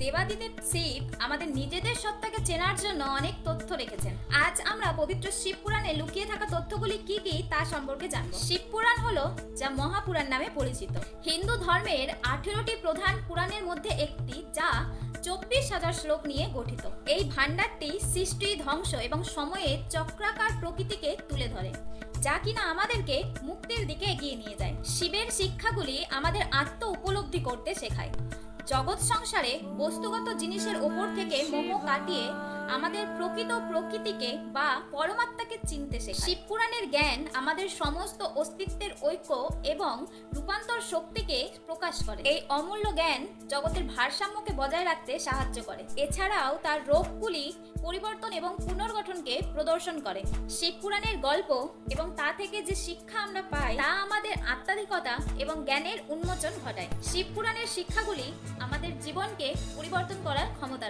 দেবাদিদেব শিব আমাদের নিজেদের সত্তাকে চেনার জন্য অনেক তথ্য রেখেছেন। আজ আমরা পবিত্র শিব পুরাণে লুকিয়ে থাকা তথ্যগুলি কি কি তা সম্পর্কে জানব। শিব পুরাণ হলো যা মহাপুরাণ নামে পরিচিত। হিন্দু ধর্মের আঠেরোটি প্রধান পুরাণের মধ্যে একটি যা চব্বিশ হাজার শ্লোক নিয়ে গঠিত। এই ভাণ্ডারটি সৃষ্টি, ধ্বংস এবং সময়ের চক্রাকার প্রকৃতিকে তুলে ধরে, যা কিনা আমাদেরকে মুক্তির দিকে এগিয়ে নিয়ে যায়। শিবের শিক্ষাগুলি আমাদের আত্ম উপলব্ধি করতে শেখায়। জগৎ সংসারে বস্তুগত জিনিসের ওপর থেকে মোহ কাটিয়ে আমাদের প্রকৃত প্রকৃতিকে বা পরমাত্মাকে চিনতে শেখায়। শিব পুরাণের জ্ঞান আমাদের সমস্ত অস্তিত্বের ঐক্য এবং রূপান্তর শক্তিকে প্রকাশ করে। এই অমূল্য জ্ঞান জগতের ভারসাম্যকে বজায় রাখতে সাহায্য করে। এছাড়াও তার রোগগুলি পরিবর্তন এবং পুনর্গঠনকে প্রদর্শন করে। শিব পুরাণের গল্প এবং তা থেকে যে শিক্ষা আমরা পাই, তা আমাদের আত্মাধিকতা এবং জ্ঞানের উন্মোচন ঘটায়। শিবপুরাণের শিক্ষাগুলি আমাদের জীবনকে পরিবর্তন করার ক্ষমতা